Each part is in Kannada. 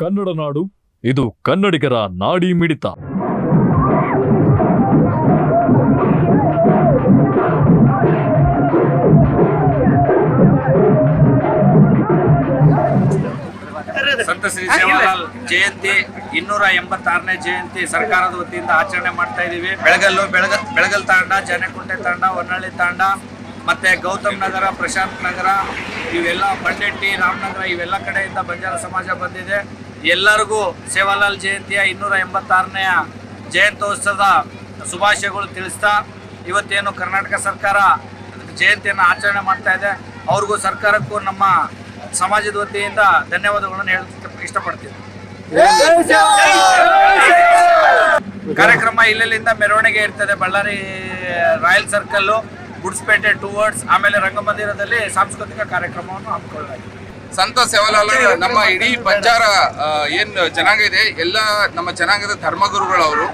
ಕನ್ನಡ ನಾಡು, ಇದು ಕನ್ನಡಿಗರ ನಾಡಿ ಮಿಡಿತ. ಸಂತ ಶ್ರೀ ಸೇವಾಲಾಲ್ ಜಯಂತಿ, ಇನ್ನೂರ ಎಂಬತ್ತಾರನೇ ಜಯಂತಿ ಸರ್ಕಾರದ ವತಿಯಿಂದ ಆಚರಣೆ ಮಾಡ್ತಾ ಇದೀವಿ ಬೆಳಗಲ್ಲು, ಬೆಳಗ, ಬೆಳಗಲ್ ತಾಂಡ, ಜನಕುಂಟೆ ತಾಂಡ ಹೊನ್ನಳ್ಳಿ ತಾಂಡ, ಮತ್ತೆ ಗೌತಮ್ ನಗರ, ಪ್ರಶಾಂತ್ ನಗರ ಇವೆಲ್ಲ ಬಂಡೆಟ್ಟಿ ರಾಮನಗರ, ಇವೆಲ್ಲ ಕಡೆಯಿಂದ ಬಂಜಾರ ಸಮಾಜ ಬಂದಿದೆ. ಎಲ್ಲರಿಗೂ ಸೇವಾಲಾಲ್ ಜಯಂತಿಯ ಇನ್ನೂರ ಎಂಬತ್ತಾರನೆಯ ಜಯಂತ್ಯೋತ್ಸವದ ಶುಭಾಶಯಗಳು ತಿಳಿಸ್ತಾ, ಇವತ್ತೇನು ಕರ್ನಾಟಕ ಸರ್ಕಾರ ಜಯಂತಿಯನ್ನು ಆಚರಣೆ ಮಾಡ್ತಾ ಇದೆ. ಅವ್ರಿಗೂ ಸರ್ಕಾರಕ್ಕೂ ನಮ್ಮ ಸಮಾಜದ ವತಿಯಿಂದ ಧನ್ಯವಾದಗಳನ್ನು ಹೇಳಕ್ಕೆ ಇಷ್ಟಪಡ್ತೀನಿ. ಕಾರ್ಯಕ್ರಮ ಇಲ್ಲಿಂದ ಮೆರವಣಿಗೆ ಇರ್ತದೆ, ಬಳ್ಳಾರಿ ರಾಯಲ್ ಸರ್ಕಲ್ಲು. ಗುಡ್ಸ್ಪೇಟೆ ಟೂವರ್ಡ್ಸ್ ಆಮೇಲೆ ರಂಗಮಂದಿರದಲ್ಲಿ ಸಾಂಸ್ಕೃತಿಕ ಕಾರ್ಯಕ್ರಮವನ್ನು ಹಮ್ಮಿಕೊಳ್ಳಲಾಗಿದೆ. ಸಂತ ಸೇವಾಲಾಲ್ ನಮ್ಮ ಇಡೀ ಬಂಜಾರ ಏನು ಜನಾಂಗ ಇದೆ ಎಲ್ಲ ನಮ್ಮ ಜನಾಂಗದ ಧರ್ಮಗುರುಗಳು ಅವರು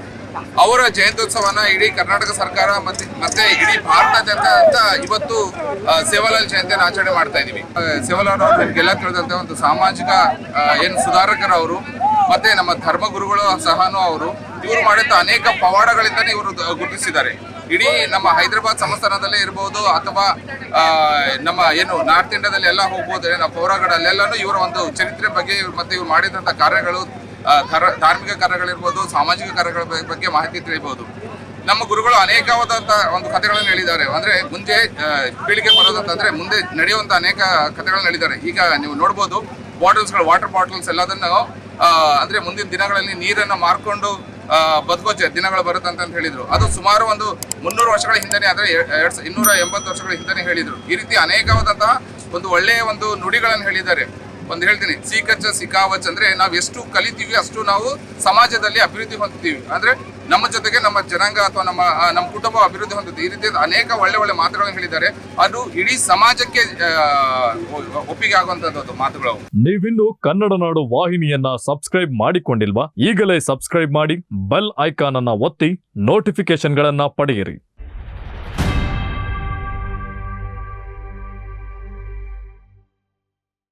ಅವರ ಜಯಂತ್ಯೋತ್ಸವನ ಇಡೀ ಕರ್ನಾಟಕ ಸರ್ಕಾರ ಮತ್ತೆ ಮತ್ತೆ ಇಡೀ ಭಾರತಾದ್ಯಂತ ಅಂತ ಇವತ್ತು ಸೇವಾಲಾಲ್ ಜಯಂತಿಯನ್ನು ಆಚರಣೆ ಮಾಡ್ತಾ ಇದೀವಿ ಸೇವಾಲಾಲ್ ಅವರು ನಿಮ್ಗೆಲ್ಲ ತಿಳಿದಂತೆ ಒಂದು ಸಾಮಾಜಿಕ ಏನು ಏನ್ ಸುಧಾರಕರು ಅವರು ಮತ್ತೆ ನಮ್ಮ ಧರ್ಮಗುರುಗಳು ಸಹನೂ ಅವರು ಇವರು ಮಾಡಿದ ಅನೇಕ ಪವಾಡಗಳಿಂದನೇ ಇವರು ಗುರುತಿಸಿದ್ದಾರೆ. ಇಡೀ ನಮ್ಮ ಹೈದರಾಬಾದ್ ಸಂಸ್ಥಾನದಲ್ಲೇ ಇರ್ಬೋದು ಅಥವಾ ನಮ್ಮ ಏನು ನಾರ್ತ್ ಇಂಡಿಯಾದಲ್ಲಿ ಎಲ್ಲ ಹೋಗ್ಬೋದು, ನಮ್ಮ ಪೌರಗಳಲ್ಲೆಲ್ಲಾನು ಇವರ ಒಂದು ಚರಿತ್ರೆ ಬಗ್ಗೆ ಮತ್ತು ಇವ್ರು ಮಾಡಿದಂಥ ಕಾರ್ಯಗಳು ಧಾರ್ಮಿಕ ಕಾರ್ಯಗಳಿರ್ಬೋದು, ಸಾಮಾಜಿಕ ಕಾರ್ಯಗಳ ಬಗ್ಗೆ ಮಾಹಿತಿ ತಿಳಿಬೋದು. ನಮ್ಮ ಗುರುಗಳು ಅನೇಕವಾದಂಥ ಒಂದು ಕಥೆಗಳನ್ನು ಹೇಳಿದ್ದಾರೆ. ಅಂದರೆ ಮುಂದೆ ಪೀಳಿಗೆ ಬರೋದಂತಂದರೆ ಮುಂದೆ ನಡೆಯುವಂಥ ಅನೇಕ ಕಥೆಗಳನ್ನು ಹೇಳಿದ್ದಾರೆ. ಈಗ ನೀವು ನೋಡ್ಬೋದು ಬಾಟಲ್ಸ್ಗಳು ವಾಟರ್ ಬಾಟಲ್ಸ್ ಎಲ್ಲದನ್ನು ಅಂದ್ರೆ ಮುಂದಿನ ದಿನಗಳಲ್ಲಿ ನೀರನ್ನು ಮಾರ್ಕೊಂಡು ಆ, ಬದುಕೋ ದಿನಗಳು ಬರುತ್ತೆ ಅಂತ ಹೇಳಿದ್ರು. ಅದು ಸುಮಾರು ಒಂದು ಮುನ್ನೂರು ವರ್ಷಗಳ ಹಿಂದೆನೆ ಅಂದ್ರೆ ಎ- ಎರಡ್ ಇನ್ನೂರ ಎಂಬತ್ತು ವರ್ಷಗಳ ಹಿಂದೆನೆ ಹೇಳಿದ್ರು. ಈ ರೀತಿ ಅನೇಕವಾದಂತಹ ಒಂದು ಒಳ್ಳೆಯ ಒಂದು ನುಡಿಗಳನ್ನು ಹೇಳಿದ್ದಾರೆ. ಒಂದು ಹೇಳ್ತೀನಿ ಸೀಕಚ್ಚ ಸಿಕಾವಚ್ ಅಂದ್ರೆ ನಾವು ಎಷ್ಟು ಕಲಿತೀವಿ ಅಷ್ಟು ನಾವು ಸಮಾಜದಲ್ಲಿ ಅಭಿವೃದ್ಧಿ ಹೊಂದ್ತೀವಿ. ಅಂದ್ರೆ ನಮ್ಮ ಜೊತೆಗೆ ನಮ್ಮ ಜನಾಂಗ ಅಥವಾ ನಮ್ಮ ನಮ್ಮ ಕುಟುಂಬ ಅಭಿವೃದ್ಧಿ ಹೊಂದುತ್ತೆ ಈ ರೀತಿ ಅನೇಕ ಒಳ್ಳೆ ಒಳ್ಳೆ ಮಾತುಗಳನ್ನು ಹೇಳಿದ್ದಾರೆ. ಅದು ಇಡೀ ಸಮಾಜಕ್ಕೆ ಒಪ್ಪಿಗೆ ಆಗುವಂತದ್ದು ಮಾತುಗಳು. ನೀವಿನ್ನು ಕನ್ನಡ ನಾಡು ವಾಹಿನಿಯನ್ನ ಸಬ್ಸ್ಕ್ರೈಬ್ ಮಾಡಿಕೊಂಡಿಲ್ವಾ? ಈಗಲೇ ಸಬ್ಸ್ಕ್ರೈಬ್ ಮಾಡಿ, ಬೆಲ್ ಐಕಾನ್ ಅನ್ನ ಒತ್ತಿ ನೋಟಿಫಿಕೇಶನ್ಗಳನ್ನ ಪಡೆಯಿರಿ.